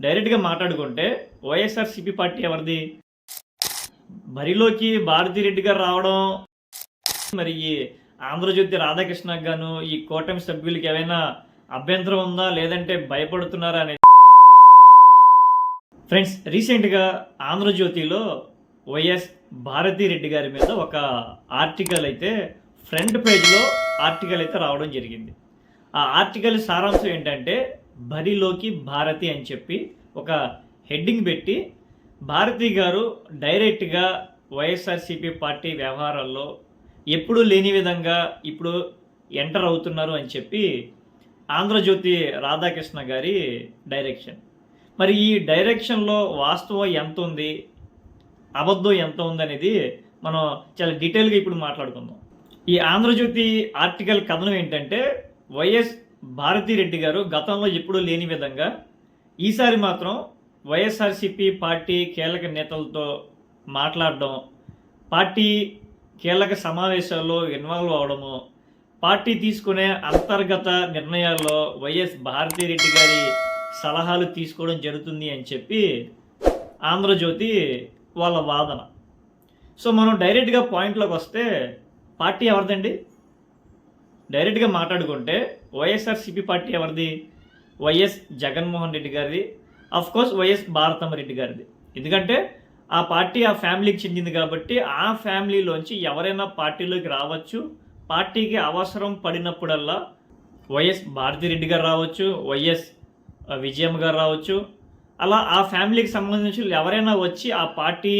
డైరెక్ట్గా మాట్లాడుకుంటే YSRCP party ఎవరిది? బరిలోకి భారతిరెడ్డి గారు రావడం మరి ఈ ఆంధ్రజ్యోతి రాధాకృష్ణ గాను ఈ కూటమి సభ్యులకి ఏమైనా అభ్యంతరం ఉందా? లేదంటే భయపడుతున్నారా అనేది? ఫ్రెండ్స్ రీసెంట్గా ఆంధ్రజ్యోతిలో వైఎస్ భారతిరెడ్డి గారి మీద ఒక ఆర్టికల్ అయితే ఫ్రంట్ పేజ్లో ఆర్టికల్ అయితే రావడం జరిగింది. ఆ ఆర్టికల్ సారాంశం ఏంటంటే బరిలోకి భారతి అని చెప్పి ఒక హెడ్డింగ్ పెట్టి భారతి గారు డైరెక్ట్గా వైఎస్ఆర్సీపీ పార్టీ వ్యవహారాల్లో ఎప్పుడూ లేని విధంగా ఇప్పుడు ఎంటర్ అవుతున్నారు అని చెప్పి ఆంధ్రజ్యోతి రాధాకృష్ణ గారి డైరెక్షన్. మరి ఈ డైరెక్షన్లో వాస్తవం ఎంత ఉంది? అబద్ధం ఎంత ఉందనేది మనం చాలా డీటెయిల్గా ఇప్పుడు మాట్లాడుకుందాం. ఈ ఆంధ్రజ్యోతి ఆర్టికల్ కథనం ఏంటంటే వైఎస్ భారతిరెడ్డి గారు గతంలో ఎప్పుడూ లేని విధంగా ఈసారి మాత్రం వైఎస్ఆర్సీపీ పార్టీ కీలక నేతలతో మాట్లాడడం పార్టీ కీలక సమావేశాల్లో ఇన్వాల్వ్ అవడము పార్టీ తీసుకునే అంతర్గత నిర్ణయాల్లో వైఎస్ భారతిరెడ్డి గారి సలహాలు తీసుకోవడం జరుగుతుంది అని చెప్పి ఆంధ్రజ్యోతి వాళ్ళ వాదన. సో మనం డైరెక్ట్గా పాయింట్లోకి వస్తే పార్టీ ఎవరిదండి? డైరెక్ట్గా మాట్లాడుకుంటే వైఎస్ఆర్సీపీ పార్టీ ఎవరిది? వైఎస్ జగన్మోహన్ రెడ్డి గారిది. Of course YS Bharatamma Reddy గారిది. ఎందుకంటే ఆ పార్టీ ఆ ఫ్యామిలీకి చెందింది కాబట్టి ఆ ఫ్యామిలీలోంచి ఎవరైనా పార్టీలోకి రావచ్చు. పార్టీకి అవసరం పడినప్పుడల్లా వైఎస్ భారతిరెడ్డి గారు రావచ్చు వైఎస్ విజయమ్మ గారు రావచ్చు. అలా ఆ ఫ్యామిలీకి సంబంధించిన ఎవరైనా వచ్చి ఆ పార్టీ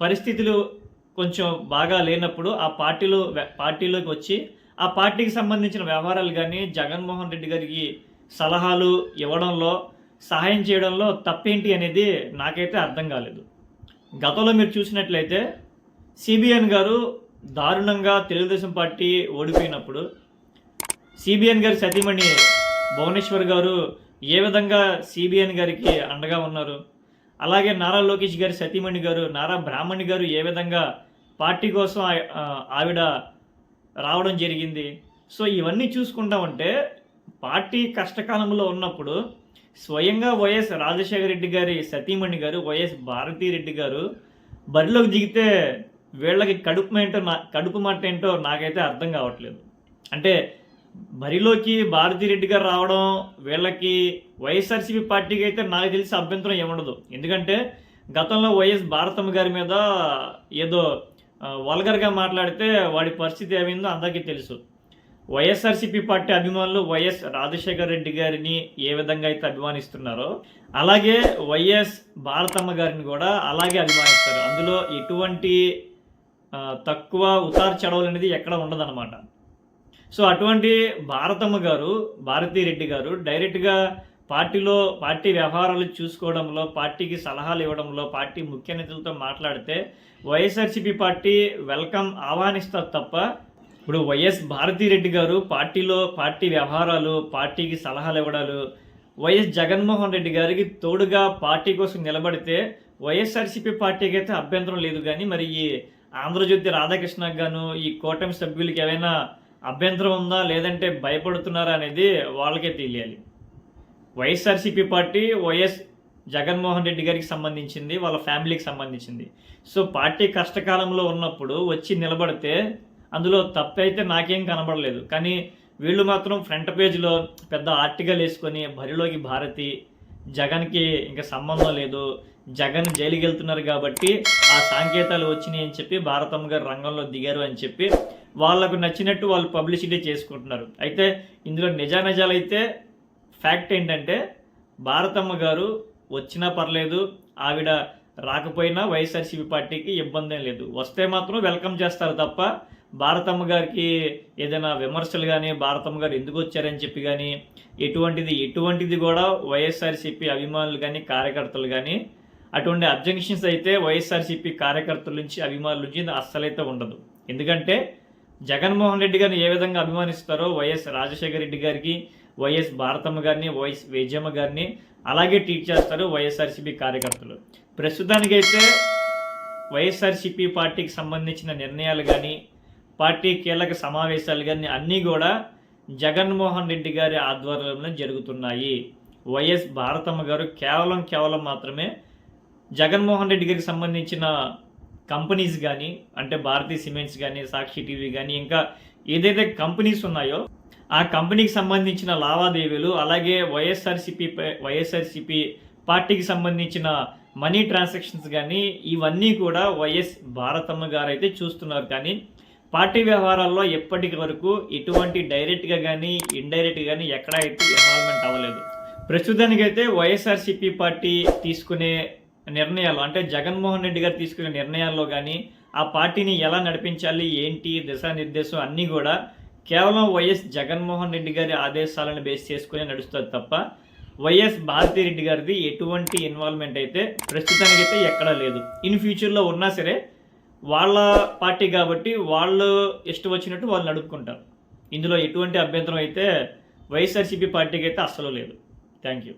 పరిస్థితులు కొంచెం బాగా లేనప్పుడు ఆ పార్టీలో పార్టీలోకి వచ్చి ఆ పార్టీకి సంబంధించిన వ్యవహారాలు కానీ జగన్మోహన్ రెడ్డి గారికి సలహాలు ఇవ్వడంలో సహాయం చేయడంలో తప్పేంటి అనేది నాకైతే అర్థం కాలేదు. గతంలో మీరు చూసినట్లయితే సిబిఎన్ గారు దారుణంగా తెలుగుదేశం పార్టీ ఓడిపోయినప్పుడు సిబిఎన్ గారి సతీమణి భువనేశ్వర్ గారు ఏ విధంగా సిబిఎన్ గారికి అండగా ఉన్నారు? అలాగే నారా లోకేష్ గారి సతీమణి గారు నారా బ్రాహ్మణి గారు ఏ విధంగా పార్టీ కోసం ఆ, ఆవిడ రావడం జరిగింది. సో ఇవన్నీ చూసుకుంటామంటే పార్టీ కష్టకాలంలో ఉన్నప్పుడు స్వయంగా వైఎస్ రాజశేఖర రెడ్డి గారి సతీమణి గారు వైఎస్ భారతీరెడ్డి గారు బరిలోకి దిగితే వీళ్ళకి కడుపు ఏంటో నా కడుపు మాట ఏంటో నాకైతే అర్థం కావట్లేదు. అంటే బరిలోకి భారతీరెడ్డి గారు రావడం వీళ్ళకి వైఎస్ఆర్సీపీ పార్టీకి అయితే నాకు తెలిసి అభ్యంతరం ఏముండదు. ఎందుకంటే గతంలో వైఎస్ భారతమ్మ గారి మీద ఏదో వల్గర్గా మాట్లాడితే వాడి పరిస్థితి ఏమైందో అందరికీ తెలుసు. వైఎస్ఆర్సీపీ పార్టీ అభిమానులు వైఎస్ రాజశేఖర్ రెడ్డి గారిని ఏ విధంగా అయితే అభిమానిస్తున్నారో అలాగే వైఎస్ భారతమ్మ గారిని కూడా అలాగే అభిమానిస్తారు. అందులో ఎటువంటి తక్కువ ఉతార్ చడవలు అనేది ఎక్కడ ఉండదన్నమాట. సో అటువంటి భారతమ్మ గారు భారతీ రెడ్డి గారు డైరెక్ట్గా పార్టీలో పార్టీ వ్యవహారాలు చూసుకోవడంలో పార్టీకి సలహాలు ఇవ్వడంలో పార్టీ ముఖ్య నేతలతో మాట్లాడితే వైఎస్ఆర్సీపీ పార్టీ వెల్కమ్ ఆహ్వానిస్తారు తప్ప ఇప్పుడు వైఎస్ భారతీరెడ్డి గారు పార్టీలో పార్టీ వ్యవహారాలు పార్టీకి సలహాలు ఇవ్వడాలు వైఎస్ జగన్మోహన్ రెడ్డి గారికి తోడుగా పార్టీ కోసం నిలబడితే వైఎస్ఆర్సీపీ పార్టీకి అయితే అభ్యంతరం లేదు కానీ మరి ఈ ఆంధ్రజ్యోతి రాధాకృష్ణకు గాను ఈ కూటమి సభ్యులకి ఏమైనా అభ్యంతరం ఉందా లేదంటే భయపడుతున్నారా అనేది వాళ్ళకే తెలియాలి. YSRCP party YS Jaganmohan Reddy గారికి సంబంధించింది వాళ్ళ ఫ్యామిలీకి సంబంధించింది. సో పార్టీ కష్టకాలంలో ఉన్నప్పుడు వచ్చి నిలబడితే అందులో తప్పైతే నాకేం కనబడలేదు. కానీ వీళ్ళు మాత్రం ఫ్రంట్ పేజ్లో పెద్ద ఆర్టికల్ వేసుకొని బరిలోకి భారతి జగన్కి ఇంకా సంబంధం లేదు జగన్ జైలుకి వెళ్తున్నారు కాబట్టి ఆ సాంకేతాలు వచ్చినాయి అని చెప్పి భారతమ్మ గారు రంగంలో దిగారు అని చెప్పి వాళ్ళకు నచ్చినట్టు వాళ్ళు పబ్లిసిటీ చేసుకుంటున్నారు. అయితే ఇందులో నిజానిజాలు అయితే ఫ్యాక్ట్ ఏంటంటే భారతమ్మ గారు వచ్చినా పర్లేదు ఆవిడ రాకపోయినా వైఎస్ఆర్సీపీ పార్టీకి ఇబ్బంది ఏం లేదు. వస్తే మాత్రం వెల్కమ్ చేస్తారు తప్ప భారతమ్మ గారికి ఏదైనా విమర్శలు కానీ భారతమ్మ గారు ఎందుకు వచ్చారని చెప్పి కానీ ఎటువంటిది ఎటువంటిది కూడా వైఎస్ఆర్సీపీ అభిమానులు కానీ కార్యకర్తలు కానీ అటువంటి అబ్జెక్షన్స్ అయితే వైఎస్ఆర్సీపీ కార్యకర్తల నుంచి అభిమానుల నుంచి అస్సలైతే ఉండదు. ఎందుకంటే జగన్మోహన్ రెడ్డి గారిని ఏ విధంగా అభిమానిస్తారో వైఎస్ రాజశేఖర రెడ్డి గారికి వైఎస్ భారతమ్మ గారిని వైఎస్ వేజమ్మ గారిని అలాగే ట్రీట్ చేస్తారు వైఎస్ఆర్సీపీ కార్యకర్తలు. ప్రస్తుతానికైతే వైఎస్ఆర్సీపీ పార్టీకి సంబంధించిన నిర్ణయాలు కానీ పార్టీ కీలక సమావేశాలు కానీ అన్నీ కూడా జగన్మోహన్ రెడ్డి గారి ఆధ్వర్యంలో జరుగుతున్నాయి. వైఎస్ భారతమ్మ గారు కేవలం కేవలం మాత్రమే జగన్మోహన్ రెడ్డి గారికి సంబంధించిన కంపెనీస్ కానీ అంటే భారతీ సిమెంట్స్ కానీ సాక్షి టీవీ కానీ ఇంకా ఏదైతే కంపెనీస్ ఉన్నాయో ఆ కంపెనీకి సంబంధించిన లావాదేవీలు అలాగే వైఎస్ఆర్సిపి వైఎస్ఆర్సిపి పార్టీకి సంబంధించిన మనీ ట్రాన్సాక్షన్స్ కానీ ఇవన్నీ కూడా వైఎస్ భారతమ్మ గారు అయితే చూస్తున్నారు. కానీ పార్టీ వ్యవహారాల్లో ఎప్పటికి వరకు ఎటువంటి డైరెక్ట్గా కానీ ఇండైరెక్ట్గా కానీ ఎక్కడ అయితే ఇన్వాల్వ్మెంట్ అవ్వలేదు. ప్రస్తుతానికైతే వైఎస్ఆర్సిపి పార్టీ తీసుకునే నిర్ణయాలు అంటే జగన్మోహన్ రెడ్డి గారు తీసుకునే నిర్ణయాల్లో కానీ ఆ పార్టీని ఎలా నడిపించాలి ఏంటి దిశానిర్దేశం అన్నీ కూడా కేవలం వైఎస్ జగన్మోహన్ రెడ్డి గారి ఆదేశాలను బేస్ చేసుకుని నడుస్తుంది తప్ప వైఎస్ భారతిరెడ్డి గారిది ఎటువంటి ఇన్వాల్వ్మెంట్ అయితే ప్రస్తుతానికైతే ఎక్కడా లేదు. ఇన్ ఫ్యూచర్లో ఉన్నా సరే వాళ్ళ పార్టీ కాబట్టి వాళ్ళు ఇష్టం వచ్చినట్టు వాళ్ళు నడుపుకుంటారు. ఇందులో ఎటువంటి అభ్యంతరం అయితే వైఎస్ఆర్సీపీ పార్టీకి అయితే అస్సలు లేదు. Thank you.